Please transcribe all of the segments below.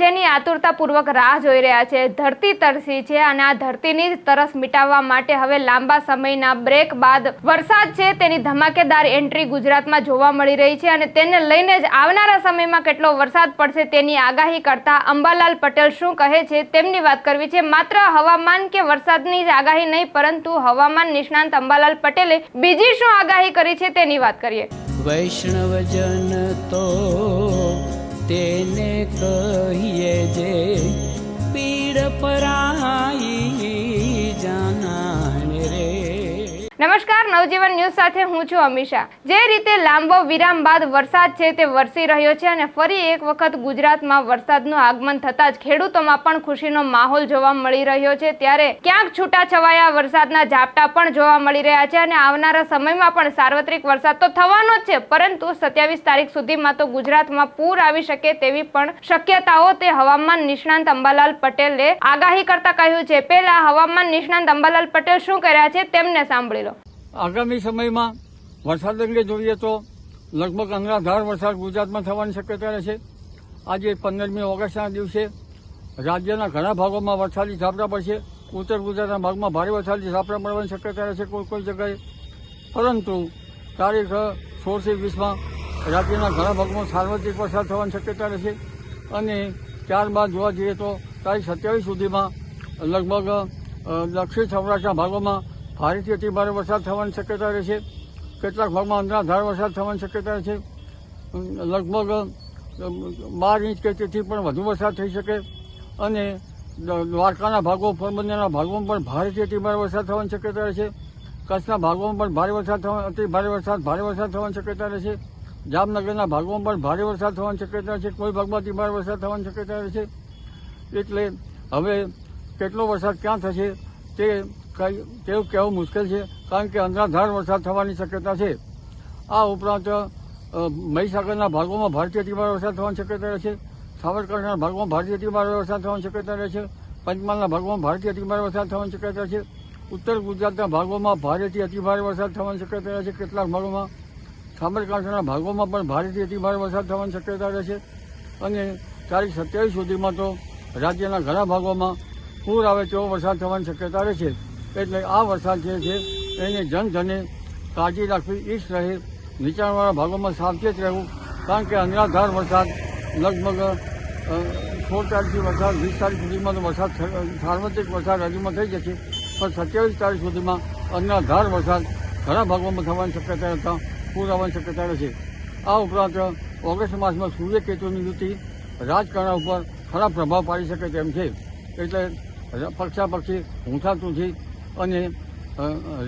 જેની આતુરતાપૂર્વક રાહ જોઈ રહ્યા છે. ધરતી તરસી છે અને આ ધરતીની તરસ મિટાવવા માટે હવે લાંબા સમયના બ્રેક બાદ વરસાદ છે. તેની ધમાકેદાર એન્ટ્રી ગુજરાતમાં જોવા મળી રહી છે અને તેને લઈને જ આવનારા સમયમાં કેટલો વરસાદ પડશે તેની આગાહી કરતા અંબાલાલ પટેલ શું કહે છે તેમની વાત કરવી છે. માત્ર હવામાન કે વરસાદની જ આગાહી નહીં, પરંતુ હવામાન નિષ્ણાંત અંબાલાલ પટેલે બીજી શું આગાહી કરી છે તેની વાત કરીએ. વૈષ્ણવજન તો તેને કહીએ જે નમસ્કાર, નવજીવન ન્યૂઝ સાથે હું છું અમીષા. જે રીતે લાંબો વિરામ બાદ વરસાદ છે તે વરસી રહ્યો છે અને ફરી એક વખત ગુજરાતમાં વરસાદનું આગમન થતાં જ ખેડૂતોમાં પણ ખુશીનો માહોલ જોવા મળી રહ્યો છે. ત્યારે ક્યાંક છૂટાછવાયા વરસાદના ઝાપટા પણ જોવા મળી રહ્યા છે અને આવનારા સમયમાં પણ સાર્વત્રિક વરસાદ તો થવાનો જ છે, પરંતુ સત્યાવીસ તારીખ સુધીમાં તો ગુજરાતમાં પૂર આવી શકે તેવી પણ શક્યતાઓ તે હવામાન નિષ્ણાંત અંબાલાલ પટેલે આગાહી કરતા કહ્યું છે. પહેલા હવામાન નિષ્ણાંત અંબાલાલ પટેલ શું કર્યા છે? તેમને સાંભળી લો. આગામી સમયમાં વરસાદ અંગે જોઈએ તો લગભગ અનરાધાર વરસાદ ગુજરાતમાં થવાની શક્યતા રહેશે. આજે પંદરમી ઓગસ્ટના દિવસે રાજ્યના ઘણા ભાગોમાં વરસાદી ઝાપટા પડશે. ઉત્તર ગુજરાતના ભાગમાં ભારે વરસાદી ઝાપટા પડવાની શક્યતા રહેશે કોઈ કોઈ જગ્યાએ. પરંતુ તારીખ સોળથી વીસમાં રાજ્યના ઘણા ભાગમાં સાર્વત્રિક વરસાદ થવાની શક્યતા રહેશે. અને ત્યારબાદ જોવા જઈએ તો તારીખ સત્યાવીસ સુધીમાં લગભગ દક્ષિણ સૌરાષ્ટ્રના ભાગોમાં ભારેથી અતિભારે વરસાદ થવાની શક્યતા રહેશે કેટલાક ભાગમાં અંધાધાર વરસાદ થવાની શક્યતા રહેશે લગભગ બાર ઇંચ કે તેથી પણ વધુ વરસાદ થઈ શકે. અને દ્વારકાના ભાગો, પોરબંદરના ભાગોમાં પણ ભારેથી અતિભારે વરસાદ થવાની શક્યતા રહેશે કચ્છના ભાગોમાં પણ ભારે વરસાદ થવા, અતિ ભારે વરસાદ ભારે વરસાદ થવાની શક્યતા રહેશે જામનગરના ભાગોમાં પણ ભારે વરસાદ થવાની શક્યતા છે. કોઈ ભાગમાં અતિ ભારે વરસાદ થવાની શક્યતા રહેશે એટલે હવે કેટલો વરસાદ ક્યાં થશે તે કઈ તેવું કહેવું મુશ્કેલ છે? કારણ કે અંધાધાર વરસાદ થવાની શક્યતા છે. આ ઉપરાંત મહીસાગરના ભાગોમાં ભારતીય અતિભાર વરસાદ થવાની શક્યતા રહે છે. સાબરકાંઠાના ભાગોમાં ભારતીય અતિભાર વરસાદ થવાની શક્યતા રહે છે. પંચમહાલના ભાગોમાં ભારતીય અતિભાર વરસાદ થવાની શક્યતા છે. ઉત્તર ગુજરાતના ભાગોમાં ભારેથી અતિભારે વરસાદ થવાની શક્યતા રહે છે. કેટલાક ભાગોમાં સાબરકાંઠાના ભાગોમાં પણ ભારેથી અતિભારે વરસાદ થવાની શક્યતા રહેશે અને તારીખ સત્યાવીસ સુધીમાં તો રાજ્યના ઘણા ભાગોમાં પૂર આવે તેવો વરસાદ થવાની શક્યતા રહેશે એટલે આ વરસાદ જે છે, એને જનજને કાળજી રાખવી, ઈચ્છ રહે, નીચાણવાળા ભાગોમાં સાવચેત રહેવું, કારણ કે અનરાધાર વરસાદ, લગભગ સોળ તારીખથી વરસાદ, વીસ તારીખ સુધીમાં તો વરસાદ સાર્વત્રિક વરસાદ રાજ્યમાં થઈ જશે, પણ સત્યાવીસ તારીખ સુધીમાં અનરાધાર વરસાદ ઘણા ભાગોમાં થવાની શક્યતા હતા પૂર આવવાની શક્યતા રહેશે. આ ઉપરાંત, ઓગસ્ટ માસમાં સૂર્યકેતુની યુતિ, રાજકારણ ઉપર ખરાબ પ્રભાવ પાડી શકે તેમ છે. એટલે, પક્ષાપક્ષી ઊંચાતુંથી અને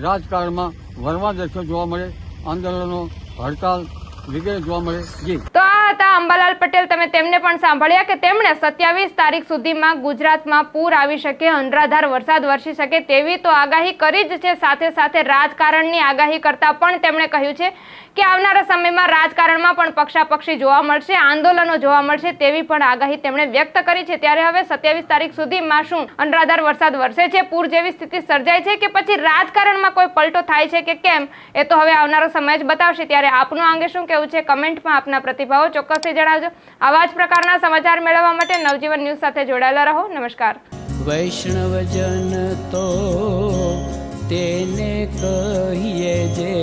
રાજકારણમાં વરવા દ્રશ્યો જોવા મળે આંદોલનો હડતાલ વગેરે જોવા મળે. જી. તો હતા, અંબાલાલ પટેલ, તમે તેમને પણ સાંભળ્યા કે તેમણે સત્યાવીસ તારીખ સુધીમાં ગુજરાતમાં પૂર આવી શકે, અનરાધાર વરસાદ વરસી શકે તેવી તો આગાહી કરી જ છે. સાથે સાથે રાજકારણની આગાહી કરતા પણ તેમણે કહ્યું છે કે આવનારા સમયમાં રાજકારણમાં પણ પક્ષાપક્ષી જોવા મળશે, આંદોલનો જોવા મળશે તેવી પણ આગાહી તેમણે વ્યક્ત કરી છે. ત્યારે હવે સત્યાવીસ તારીખ સુધીમાં શું અનરાધાર વરસાદ વરસે છે? પૂર જેવી સ્થિતિ સર્જાય છે કે પછી રાજકારણમાં કોઈ પલટો થાય છે કે કેમ? એ તો હવે આવનારો સમય જ બતાવશે. ત્યારે આપનું આંગે શું કહેવું છે? કમેન્ટમાં આપના પ્રતિભાવો ચોક્કસથી જણાવજો. આવા જ પ્રકારના સમાચાર મેળવવા માટે નવજીવન ન્યૂઝ સાથે જોડાયેલા રહો. નમસ્કાર. વૈષ્ણવજન તો તેને કહીએ જે